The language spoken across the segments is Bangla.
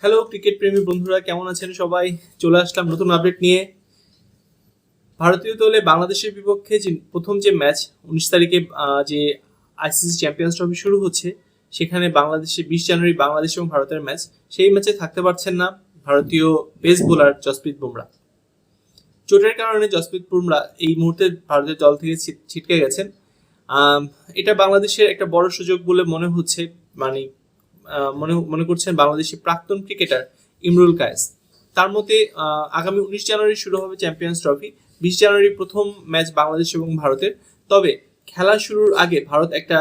হ্যালো ক্রিকেট প্রেমী বন্ধুরা, কেমন আছেন সবাই? চলে আসলাম নতুন আপডেট নিয়ে। ভারতীয় দলে বাংলাদেশের বিপক্ষে যে প্রথম যে ম্যাচ উনিশ তারিখে যে আইসিসি চ্যাম্পিয়ন্স ট্রফি শুরু হচ্ছে, সেখানে বাংলাদেশে বিশ জানুয়ারি বাংলাদেশ এবং ভারতের ম্যাচ সেই ম্যাচে থাকতে পারছেন না ভারতীয় পেস বোলার জসপ্রীত বুমরা। চোটের কারণে জসপ্রীত বুমরা এই মুহূর্তে ভারতের দল থেকে ছিট- ছিটকে গেছেন। এটা বাংলাদেশের একটা বড় সুযোগ বলে মনে হচ্ছে মানে মনে মনে করছেন বাংলাদেশের প্রাক্তন ক্রিকেটার ইমরুল কায়েস। তার মতে আগামী উনিশ জানুয়ারি শুরু হবে চ্যাম্পিয়ন্স ট্রফি। বিশ জানুয়ারি প্রথম ম্যাচ বাংলাদেশ এবং ভারতের। তবে খেলা শুরুর আগে ভারত একটা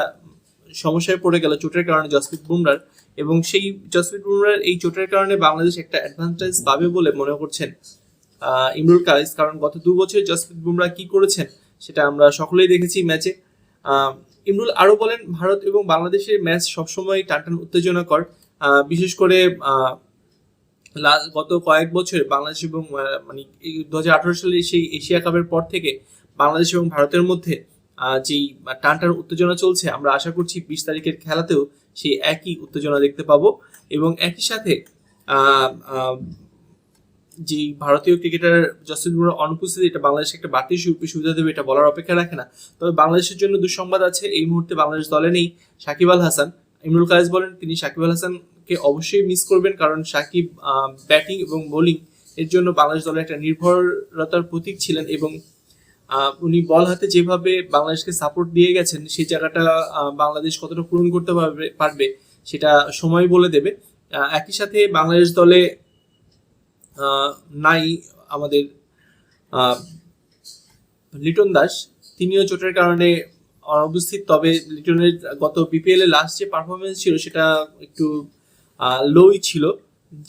সমস্যায় পড়ে গেল চোটের কারণে জসপ্রীত বুমরার। এবং সেই জসপ্রীত বুমরার এই চোটের কারণে বাংলাদেশ একটা অ্যাডভান্টেজ পাবে বলে মনে করছেন ইমরুল কায়েস। কারণ গত দু বছরে জসপ্রীত বুমরা কি করেছেন, সেটা আমরা সকলেই দেখেছি ম্যাচে। ইমরুল আরও বলেন, ভারত এবং বাংলাদেশের ম্যাচ সবসময় টানটান উত্তেজনাকর। বিশেষ করে গত কয়েক বছর বাংলাদেশ এবং মানে দু হাজার আঠারো সালে সেই এশিয়া কাপের পর থেকে বাংলাদেশ এবং ভারতের মধ্যে যেই টানটান উত্তেজনা চলছে, আমরা আশা করছি বিশ তারিখের খেলাতেও সেই একই উত্তেজনা দেখতে পাবো। এবং একই সাথে যে ভারতীয় ক্রিকেটার জসপ্রীত বুমরার অনুপস্থিতি, এটা বাংলাদেশকে একটা বাড়তি সুবিধা দেবে, এটা বলার অপেক্ষা রাখে না। তবে বাংলাদেশের জন্য দুঃসংবাদ আছে, এই মুহূর্তে বাংলাদেশ দলে নেই সাকিব আল হাসান। ইমরুল কায়েস বলেন, তিনি সাকিব আল হাসানকে অবশ্যই মিস করবেন, কারণ সাকিব ব্যাটিং এবং বোলিং এর জন্য বাংলাদেশ দলের একটা নির্ভরতার প্রতীক ছিলেন এবং উনি বল হাতে যেভাবে বাংলাদেশকে সাপোর্ট দিয়ে গেছেন সেই জায়গাটা বাংলাদেশ কতটা পূরণ করতে পারবে পারবে সেটা সময় বলে দেবে। একই সাথে বাংলাদেশ দলে নাই আমাদের লিটন দাস। তিনিও চোটের কারণে অনুপস্থিত, তবে লিটনের গত বিপিএল এর লাস্ট যে পারফরমেন্স ছিল সেটা একটু লোই ছিল।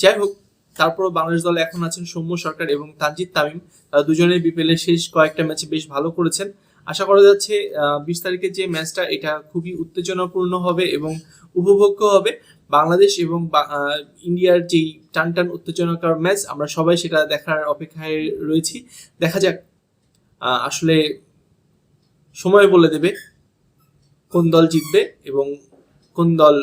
যাই হোক তারপরও বাংলাদেশ দলে এখন আছেন সৌম্য সরকার এবং তানজিদ তামিম। তারা দুজনে বিপিএল এর শেষ কয়েকটা ম্যাচে বেশ ভালো করেছেন। আশা করা যাচ্ছে বিশ তারিখের যে ম্যাচটা, এটা খুবই উত্তেজনাপূর্ণ হবে এবং উপভোগ্য হবে। বাংলাদেশ এবং ইন্ডিয়ার যেই টান টান উত্তেজনাকর ম্যাচ, আমরা সবাই সেটা দেখার অপেক্ষায় রয়েছি। দেখা যাক আসলে সময় বলে দেবে কোন দল জিতবে এবং কোন দল